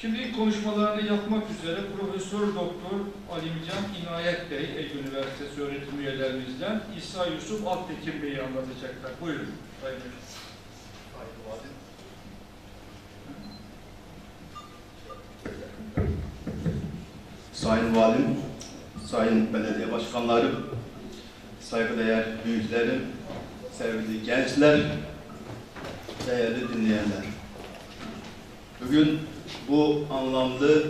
Şimdi konuşmalarını yapmak üzere Profesör Doktor Alimcan İnayet Bey, Ege Üniversitesi öğretim üyelerimizden İsa Yusuf Altekin Bey'i anlatacaklar. Buyurun. Sayın Hocam. Sayın Valim, Sayın Belediye Başkanları, saygıdeğer büyüklerim, sevgili gençler, değerli dinleyenler. Bugün bu anlamlı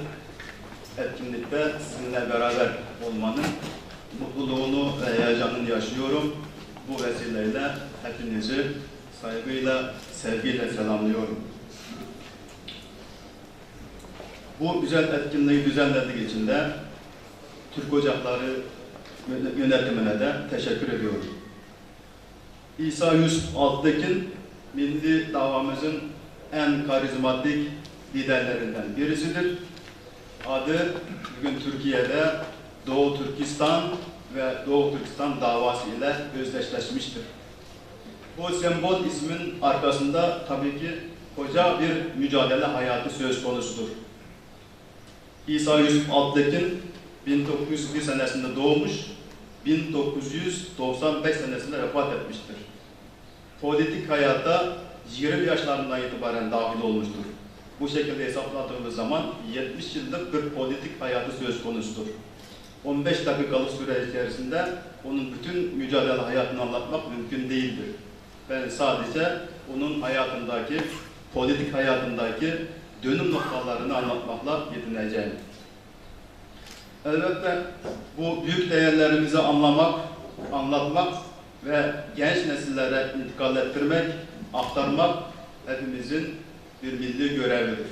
etkinlikte sizinle beraber olmanın mutluluğunu ve heyecanını yaşıyorum. Bu vesileyle hepinizi saygıyla, sevgiyle selamlıyorum. Bu güzel etkinliği düzenlediği için de Türk Ocakları yönetimine de teşekkür ediyorum. İsa Yusuf Altekin, milli davamızın en karizmatik liderlerinden birisidir. Adı bugün Türkiye'de Doğu Türkistan ve Doğu Türkistan davası ile özdeşleşmiştir. Bu sembol ismin arkasında tabii ki koca bir mücadele hayatı söz konusudur. İsa Yusuf Altekin 1901 senesinde doğmuş, 1995 senesinde vefat etmiştir. Politik hayata 20 yaşlarından itibaren dahil olmuştur. Bu şekilde hesapladığımız zaman 70 yıllık bir politik hayatı söz konusudur. 15 dakikalık süre içerisinde onun bütün mücadele hayatını anlatmak mümkün değildir. Ben sadece onun hayatındaki, politik hayatındaki dönüm noktalarını anlatmakla yetineceğim. Elbette bu büyük değerlerimizi anlamak, anlatmak ve genç nesillere intikal ettirmek, aktarmak hepimizin bir milli görevidir.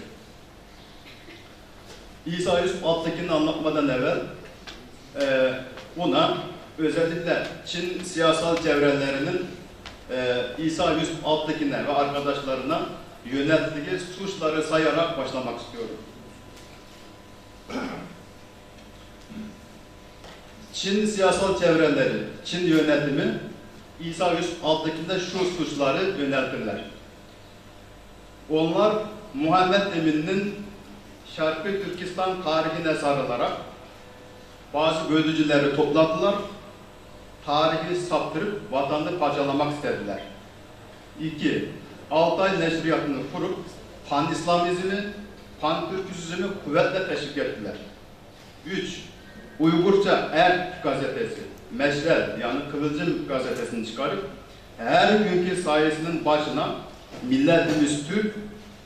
İsa Yusuf Altekin'i anlatmadan evvel e, buna özellikle Çin siyasal çevrelerinin e, İsa Yusuf Altekin'e ve arkadaşlarına yönelttiği suçları sayarak başlamak istiyorum. Çin siyasal çevreleri, Çin yönetimi İsa Yusuf Altekin'de şu suçları yöneltirler. Onlar Muhammed Emin'in Şarkı Türkistan tarihine sarılarak bazı bölücüleri topladılar, tarihi saptırıp vatanı parçalamak istediler. İki, Altay Neşriyatı'nı kurup pan-İslamizmi, pan-Türküzmü kuvvetle teşvik ettiler. Üç, Uygurca Er gazetesi, Meşrel yani Kıvılcım gazetesini çıkarıp her günkü sayesinin başına milletimiz Türk,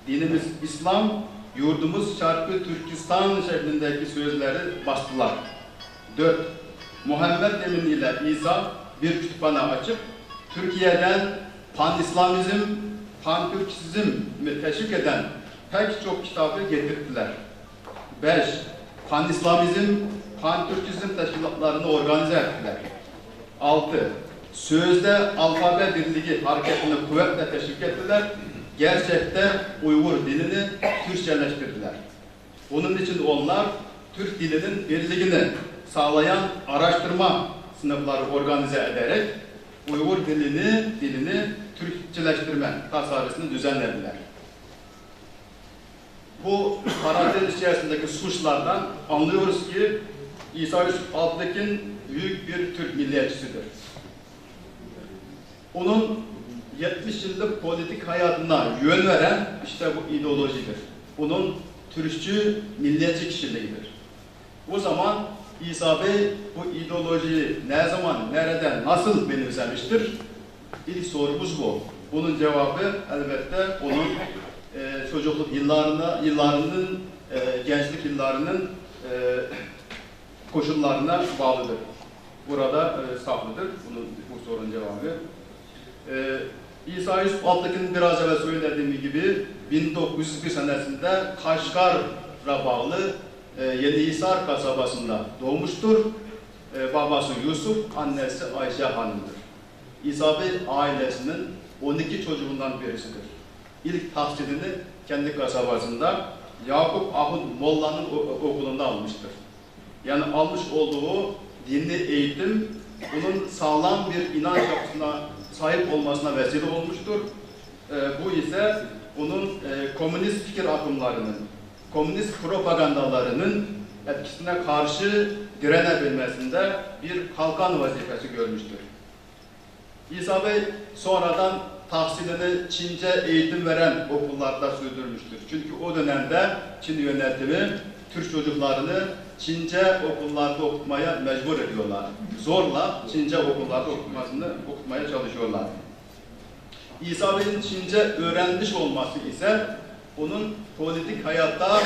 dinimiz İslam, yurdumuz Şarkı Türkistan şeklindeki sözleri bastılar. 4. Muhammed Emin ile İsa bir kütüphane açıp Türkiye'den pan-İslamizm, pan-Türkizmi teşvik eden pek çok kitabı getirdiler. 5. Pan-İslamizm, pan-Türkizm teşkilatlarını organize ettiler. 6. Sözde alfabe birliği hareketini kuvvetle teşvik ettiler. Gerçekte Uygur dilini Türkçeleştirdiler. Bunun için onlar Türk dilinin birliğini sağlayan araştırma sınıfları organize ederek Uygur dilini, dilini Türkçeleştirme tasarısını düzenlediler. Bu parantez içerisindeki suçlardan anlıyoruz ki İsa Yusuf Altekin büyük bir Türk milliyetçisidir. Onun 70 yıllık politik hayatına yön veren işte bu ideolojidir. Bunun Türkçü milliyetçi kişiliğidir. O zaman İsa Bey bu ideolojiyi ne zaman, nereden, nasıl benimsemiştir? İlk sorumuz bu. Bunun cevabı elbette onun e, çocukluk yıllarına, yıllarının, e, gençlik yıllarının e, koşullarına bağlıdır. Burada e, saklıdır. Bunun, bu sorunun cevabı. E, İsa Yusuf Altık'ın biraz evvel söylediğim gibi 1901 senesinde Kaşgar'a bağlı e, Yenihisar kasabasında doğmuştur. E, babası Yusuf, annesi Ayşe Hanım'dır. İsa Bey ailesinin 12 çocuğundan birisidir. İlk tahsilini kendi kasabasında Yakup Ahud Molla'nın okulunda almıştır. Yani almış olduğu dinli eğitim bunun sağlam bir inanç yapısına sahip olmasına vesile olmuştur. E, bu ise bunun e, komünist fikir akımlarının komünist propagandalarının etkisine karşı direnebilmesinde bir kalkan vazifesi görmüştür. İsa Bey sonradan tahsilini Çince eğitim veren okullarda sürdürmüştür. Çünkü o dönemde Çin yönetimi Türk çocuklarını Çince okullarda okutmaya mecbur ediyorlar. Zorla Çince okullarda okutmasını okutmaya çalışıyorlar. İsa Bey'in Çince öğrenmiş olması ise onun politik hayatta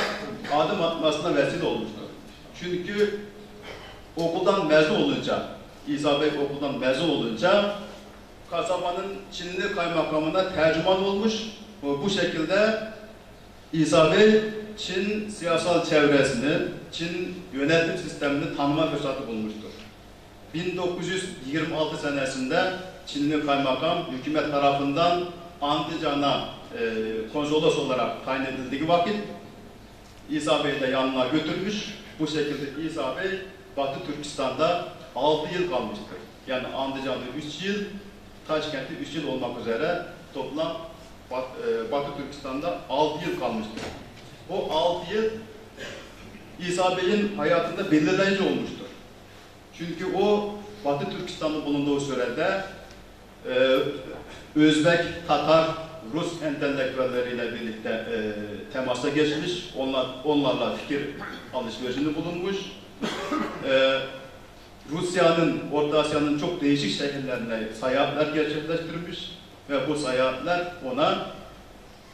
adım atmasına vesile olmuştur. Çünkü okuldan mezun olunca, İsa Bey okuldan mezun olunca kasabanın Çinli kaymakamına tercüman olmuş. Bu şekilde İsa Bey Çin siyasal çevresini, Çin yönetim sistemini tanıma fırsatı bulmuştur. 1926 senesinde Çinli kaymakam hükümet tarafından Andijan'a e, konsolos olarak tayin edildiği vakit İsa Bey de yanına götürmüş. Bu şekilde İsa Bey Batı Türkistan'da 6 yıl kalmıştır. Yani Andijan'da 3 yıl, Taşkent'te 3 yıl olmak üzere toplam e, Batı Türkistan'da 6 yıl kalmıştır. O 6 yıl İsa Bey'in hayatında belirleyici olmuştur. Çünkü o Batı Türkistan'da bulunduğu sürede e, Özbek, Tatar, Rus entelektüelleriyle birlikte e, temasa geçmiş, onlar, onlarla fikir alışverişinde bulunmuş. E, Rusya'nın, Orta Asya'nın çok değişik şehirlerine seyahatler gerçekleştirmiş ve bu seyahatler ona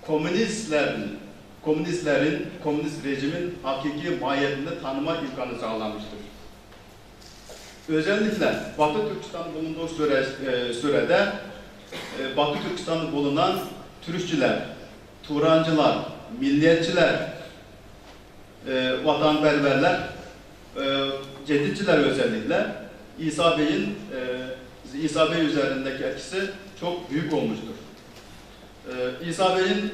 komünistlerin, komünistlerin, komünist rejimin hakiki mahiyetini tanıma imkanı sağlamıştır. Özellikle Batı Türkistan'da bulunduğu süre, e, sürede e, Batı Türkistan'da bulunan turistçiler, Turancılar, milliyetçiler, e, vatanperverler, e, cedidçiler özellikle İsa Bey'in e, İsa Bey üzerindeki etkisi çok büyük olmuştur. E, İsa Bey'in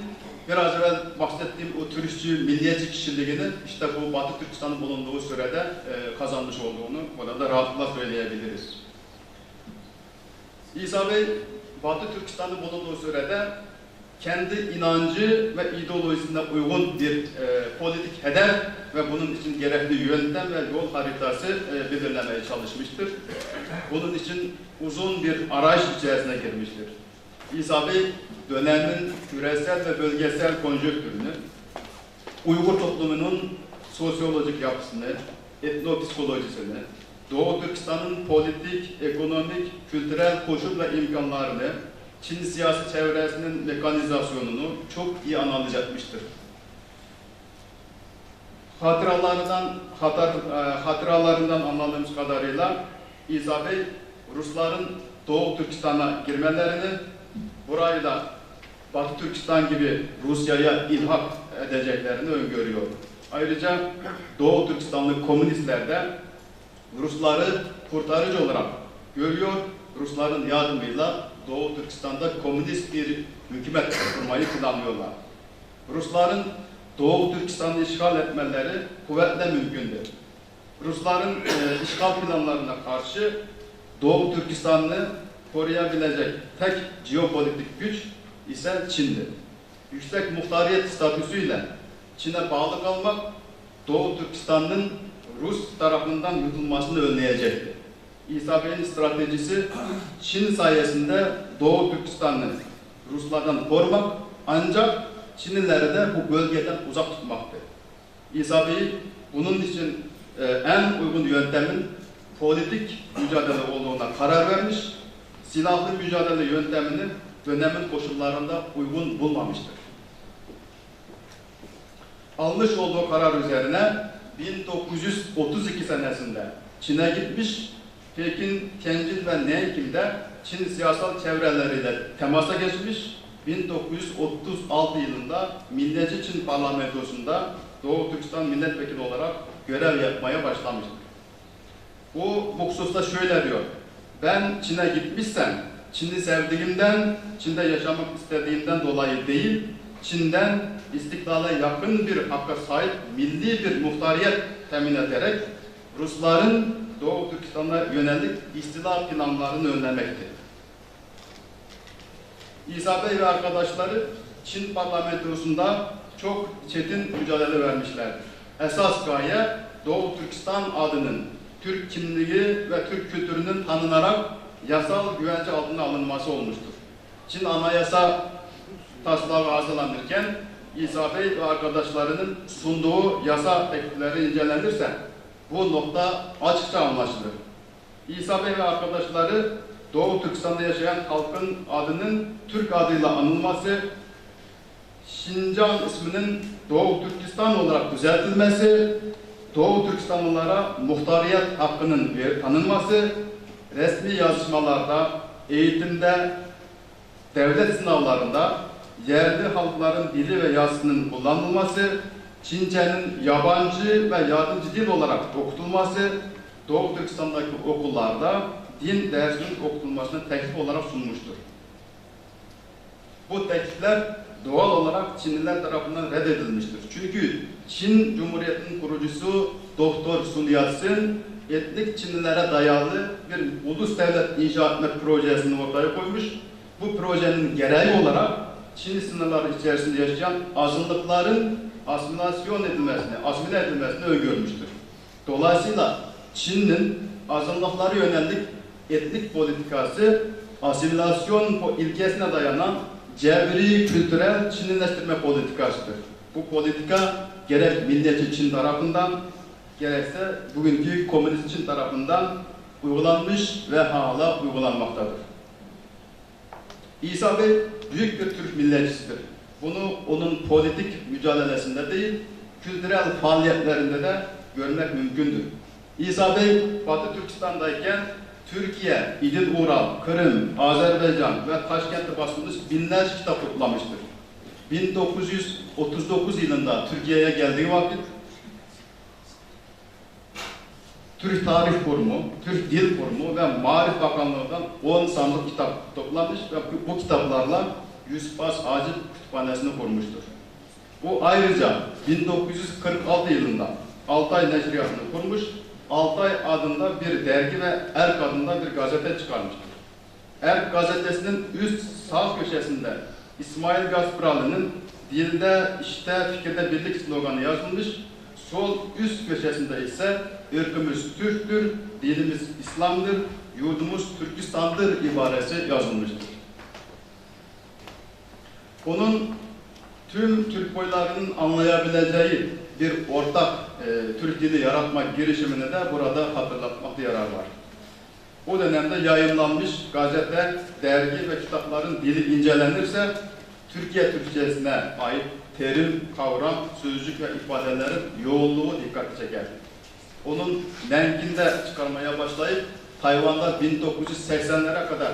biraz evvel bahsettiğim o turistçi, milliyetçi kişiliğini işte bu Batı Türkistan'ın bulunduğu sürede e, kazanmış olduğunu burada rahatlıkla söyleyebiliriz. İsa Bey Batı Türkistan'da bulunduğu sürede kendi inancı ve ideolojisine uygun bir e, politik hedef ve bunun için gerekli yöntem ve yol haritası e, belirlemeye çalışmıştır. Bunun için uzun bir arayış içerisine girmiştir. İsa Bey dönemin küresel ve bölgesel konjonktürünü, Uygur toplumunun sosyolojik yapısını, etnopsikolojisini, Doğu Türkistan'ın politik, ekonomik, kültürel koşul ve imkanlarını, Çin siyasi çevresinin mekanizasyonunu çok iyi analiz etmiştir. Hatıralarından, hatar, e, hatıralarından anladığımız kadarıyla İsa Bey, Rusların Doğu Türkistan'a girmelerini, burayı da Batı Türkistan gibi Rusya'ya ilhak edeceklerini öngörüyor. Ayrıca Doğu Türkistanlı komünistler de Rusları kurtarıcı olarak görüyor. Rusların yardımıyla Doğu Türkistan'da komünist bir hükümet kurmayı planlıyorlar. Rusların Doğu Türkistan'ı işgal etmeleri kuvvetle mümkündür. Rusların e, işgal planlarına karşı Doğu Türkistan'ı koruyabilecek tek jeopolitik güç ise Çin'dir. Yüksek muhtariyet statüsüyle Çin'e bağlı kalmak Doğu Türkistan'ın Rus tarafından yutulmasını önleyecektir. İsa stratejisi Çin sayesinde Doğu Türkistan'ı Ruslardan korumak ancak Çinlileri de bu bölgeden uzak tutmaktır. İsa bunun için e, en uygun yöntemin politik mücadele olduğuna karar vermiş, silahlı mücadele yöntemini dönemin koşullarında uygun bulmamıştır. Almış olduğu karar üzerine 1932 senesinde Çin'e gitmiş, Pekin, Tianjin ve Nanking'de Çin siyasal çevreleriyle temasa geçmiş, 1936 yılında Milliyetçi Çin Parlamentosu'nda Doğu Türkistan milletvekili olarak görev yapmaya başlamıştır. Bu bu şöyle diyor, ben Çin'e gitmişsem, Çin'i sevdiğimden, Çin'de yaşamak istediğimden dolayı değil, Çin'den istiklale yakın bir hakka sahip milli bir muhtariyet temin ederek Rusların Doğu Türkistan'a yönelik istila planlarını önlemektir. İsa Bey ve arkadaşları Çin parlamentosunda çok çetin mücadele vermişlerdir. Esas gaye Doğu Türkistan adının Türk kimliği ve Türk kültürünün tanınarak yasal güvence altına alınması olmuştur. Çin anayasa taslağı hazırlanırken İsa Bey ve arkadaşlarının sunduğu yasa teklifleri incelenirse bu nokta açıkça anlaşılır. İsa Bey ve arkadaşları Doğu Türkistan'da yaşayan halkın adının Türk adıyla anılması, Şincan isminin Doğu Türkistan olarak düzeltilmesi, Doğu Türkistanlılara muhtariyet hakkının ver- tanınması, resmi yazışmalarda, eğitimde, devlet sınavlarında yerli halkların dili ve yazısının kullanılması, Çince'nin yabancı ve yardımcı dil olarak okutulması, Doğu Türkistan'daki okullarda din dersinin okutulmasını teklif olarak sunmuştur. Bu teklifler doğal olarak Çinliler tarafından reddedilmiştir. Çünkü Çin Cumhuriyeti'nin kurucusu Doktor Sun Yat-sen etnik Çinlilere dayalı bir ulus devlet inşa etme projesini ortaya koymuş. Bu projenin gereği olarak Çin sınırları içerisinde yaşayan azınlıkların asimilasyon edilmesini, asimile edilmesini öngörmüştür. Dolayısıyla Çin'in azınlıklara yönelik etnik politikası asimilasyon ilkesine dayanan cebri kültürel Çinlileştirme politikasıdır. Bu politika gerek milliyetçi Çin tarafından gerekse bugünkü komünist Çin tarafından uygulanmış ve hala uygulanmaktadır. İsa Bey büyük bir Türk milliyetçisidir. Bunu onun politik mücadelesinde değil, kültürel faaliyetlerinde de görmek mümkündür. İsa Bey Batı Türkistan'dayken Türkiye, İdil Ural, Kırım, Azerbaycan ve Taşkent'te basılmış binlerce kitap toplamıştır. 1939 yılında Türkiye'ye geldiği vakit Türk Tarih Kurumu, Türk Dil Kurumu ve Marif Bakanlığı'ndan 10 sandık kitap toplamış ve bu, kitaplarla Yusuf Bas Acil Kütüphanesi'ni kurmuştur. Bu ayrıca 1946 yılında Altay Neşriyatı'nı kurmuş, Altay adında bir dergi ve Erk adında bir gazete çıkarmıştır. Erk gazetesinin üst sağ köşesinde İsmail Gasparalı'nın dilde, işte, fikirde birlik sloganı yazılmış, sol üst köşesinde ise ırkımız Türktür, dilimiz İslam'dır, yurdumuz Türkistan'dır ibaresi yazılmıştır. Onun tüm Türk boylarının anlayabileceği bir ortak e, Türk dili yaratmak girişimini de burada hatırlatmakta yarar var. O dönemde yayınlanmış gazete, dergi ve kitapların dili incelenirse Türkiye Türkçesine ait terim, kavram, sözcük ve ifadelerin yoğunluğu dikkati çeker. Onun Nenkinde çıkarmaya başlayıp Tayvan'da 1980'lere kadar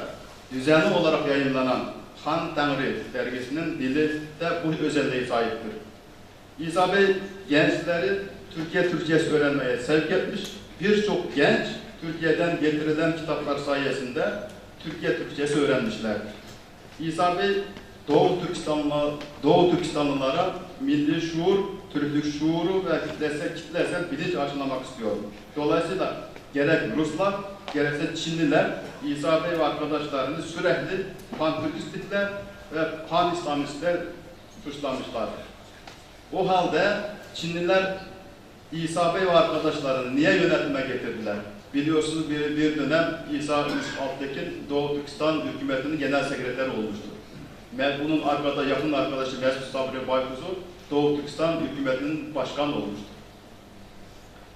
düzenli olarak yayınlanan Han Tanrı dergisinin dili de bu özelliğe sahiptir. İsa Bey gençleri Türkiye Türkçesi öğrenmeye sevk etmiş. Birçok genç Türkiye'den getirilen kitaplar sayesinde Türkiye Türkçesi öğrenmişlerdir. İsa Bey Doğu Türkistanlı milli şuur, Türklük şuuru ve kitlesel, kitlesel bilinç aşılamak istiyor. Dolayısıyla gerek Ruslar, gerekse Çinliler İsa Bey ve arkadaşlarını sürekli pan-Türkistlikle ve pan-İslamistler suçlamışlardır. O halde Çinliler İsa Bey ve arkadaşlarını niye yönetime getirdiler? Biliyorsunuz bir, bir dönem İsa Yusuf Altekin Doğu Türkistan hükümetinin genel sekreteri olmuştur. Ve bunun arkada yakın arkadaşı Mesut Sabri Baykuz'u Doğu Türkistan hükümetinin başkanı olmuştur.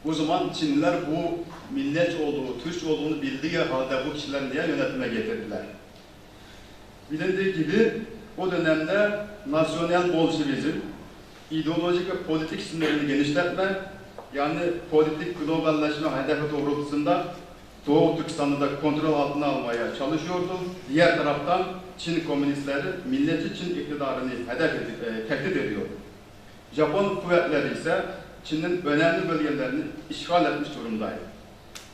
O zaman Çinliler bu millet olduğu, Türk olduğunu bildiği halde bu kişiler niye yönetime getirdiler? Bilindiği gibi o dönemde nasyonel bolşevizm, ideolojik ve politik sınırını genişletme, yani politik globalleşme hedefi doğrultusunda Doğu Türkistan'ı da kontrol altına almaya çalışıyordu. Diğer taraftan Çin komünistleri milliyetçi Çin iktidarını hedef edip, e, tehdit ediyordu. Japon kuvvetleri ise Çin'in önemli bölgelerini işgal etmiş durumdaydı.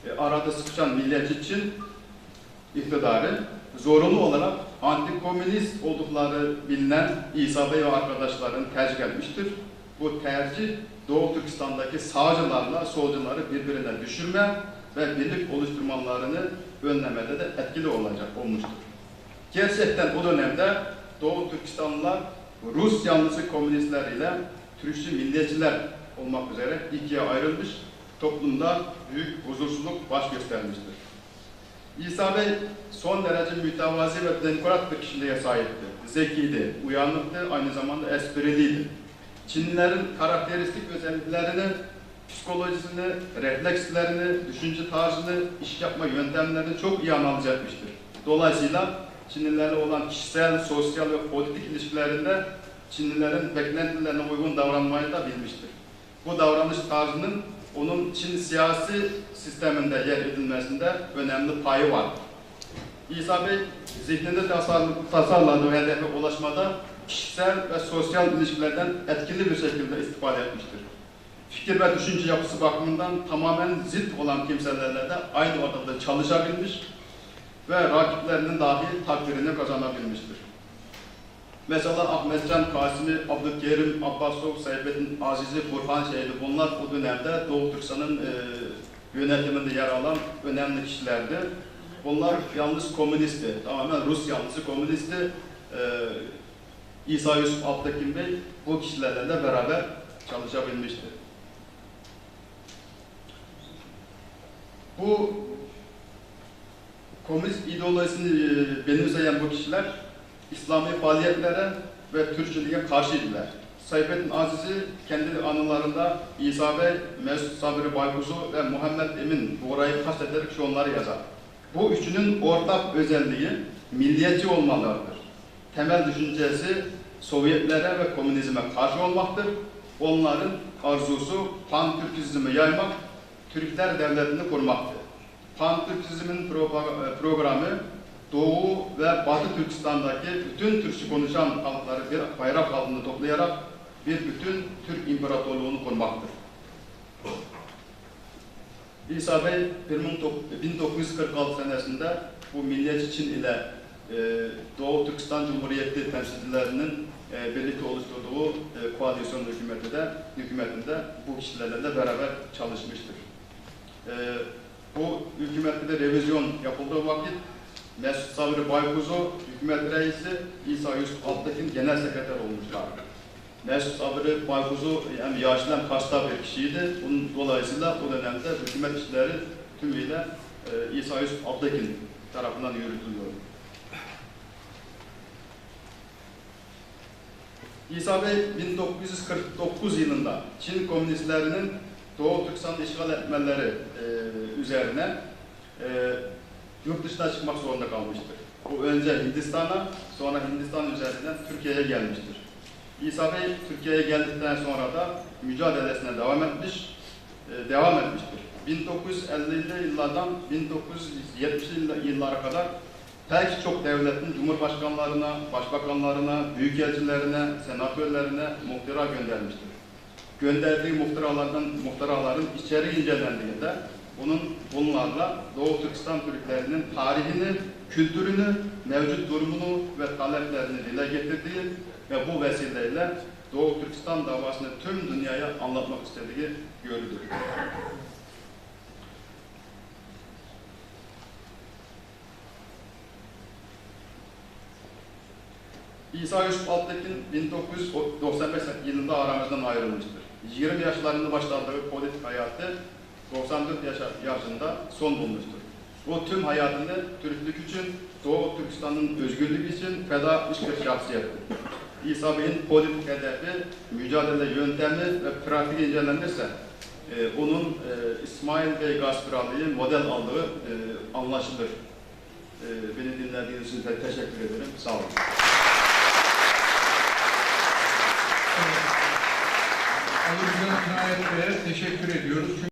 E, arada sıkışan milliyetçi Çin iktidarı zorunlu olarak antikomünist oldukları bilinen İsa Bey ve arkadaşların tercih etmiştir. Bu tercih Doğu Türkistan'daki sağcılarla solcuları birbirine düşürme ve birlik oluşturmalarını önlemede de etkili olacak olmuştur. Gerçekten o dönemde Doğu Türkistanlılar Rus yanlısı komünistler ile Türkçü milliyetçiler olmak üzere ikiye ayrılmış, toplumda büyük huzursuzluk baş göstermiştir. İsa Bey son derece mütevazi ve demokrat bir kişiliğe sahipti. Zekiydi, uyanıktı, aynı zamanda espriliydi. Çinlilerin karakteristik özelliklerini, psikolojisini, reflekslerini, düşünce tarzını, iş yapma yöntemlerini çok iyi analiz etmiştir. Dolayısıyla Çinlilerle olan kişisel, sosyal ve politik ilişkilerinde Çinlilerin beklentilerine uygun davranmayı da bilmiştir. Bu davranış tarzının onun Çin siyasi sisteminde yer edilmesinde önemli payı var. İsa Bey zihninde tasarladığı hedefe ulaşmada kişisel ve sosyal ilişkilerden etkili bir şekilde istifade etmiştir. Fikir ve düşünce yapısı bakımından tamamen zıt olan kimselerle de aynı ortamda çalışabilmiş ve rakiplerinin dahi takdirini kazanabilmiştir. Mesela Ahmetcan Kasimi, Abdülkerim, Abbasov, Seyfettin Azizi, Burhan Şehidi bunlar o dönemde Doğu Türkistan'ın e, yönetiminde yer alan önemli kişilerdi. Bunlar yalnız komünistti, tamamen Rus yanlısı komünistti. E, İsa Yusuf Altekin Bey bu kişilerle de beraber çalışabilmişti. Bu komünist ideolojisini e, benimseyen bu kişiler İslami faaliyetlere ve Türkçülüğe karşıydılar. Sayfettin Aziz'i kendi anılarında İsa Bey, Mesut Sabri Baykuzu ve Muhammed Emin bu orayı kastederek şunları yazar. Bu üçünün ortak özelliği milliyetçi olmalarıdır. Temel düşüncesi Sovyetlere ve komünizme karşı olmaktır. Onların arzusu pan-Türkizmi yaymak, Türkler devletini kurmaktır. Pan-Türkizmin propa- programı Doğu ve Batı Türkistan'daki bütün Türkçe konuşan halkları bir bayrak altında toplayarak bir bütün Türk İmparatorluğunu kurmaktır. İsa Bey 1946 senesinde bu milliyetçi Çin ile e, Doğu Türkistan Cumhuriyeti temsilcilerinin e, birlikte oluşturduğu e, koalisyon hükümeti de, hükümetinde bu kişilerle de beraber çalışmıştır. E, bu hükümette de revizyon yapıldığı vakit Mesut Sabri Baykuzu hükümet reisi, İsa Yusuf Altekin genel sekreter olmuşlardı. Mesut Sabri Baykuzu yani yaşlı hem hasta bir kişiydi. Bunun dolayısıyla o dönemde hükümet işleri tümüyle e, İsa Yusuf Altekin tarafından yürütülüyor. İsa Bey 1949 yılında Çin komünistlerinin Doğu Türkistan'ı işgal etmeleri e, üzerine e, yurt dışına çıkmak zorunda kalmıştır. Bu önce Hindistan'a, sonra Hindistan üzerinden Türkiye'ye gelmiştir. İsa Bey Türkiye'ye geldikten sonra da mücadelesine devam etmiş, e, devam etmiştir. 1950'li yıllardan 1970'li yıllara kadar pek çok devletin cumhurbaşkanlarına, başbakanlarına, büyükelçilerine, senatörlerine muhtıra göndermiştir. Gönderdiği muhtıralardan, muhtıraların içeriği incelendiğinde bunun bunlarla Doğu Türkistan Türklerinin tarihini, kültürünü, mevcut durumunu ve taleplerini dile getirdiği ve bu vesileyle Doğu Türkistan davasını tüm dünyaya anlatmak istediği görülür. İsa Yusuf Altekin 1995 yılında aramızdan ayrılmıştır. 20 yaşlarında başladığı politik hayatı 94 yaşa, yaşında son bulmuştur. O tüm hayatını Türklük için, Doğu Türkistan'ın özgürlüğü için feda etmiş bir şahsiyettir. İsa Bey'in politik hedefi, mücadele yöntemi ve pratik incelenirse e, onun e, İsmail Bey Gaspirali'yi model aldığı e, anlaşılır. E, beni dinlediğiniz için de teşekkür ederim. Sağ olun. Alıcı'nın Cinayet Bey'e teşekkür ediyoruz. Çünkü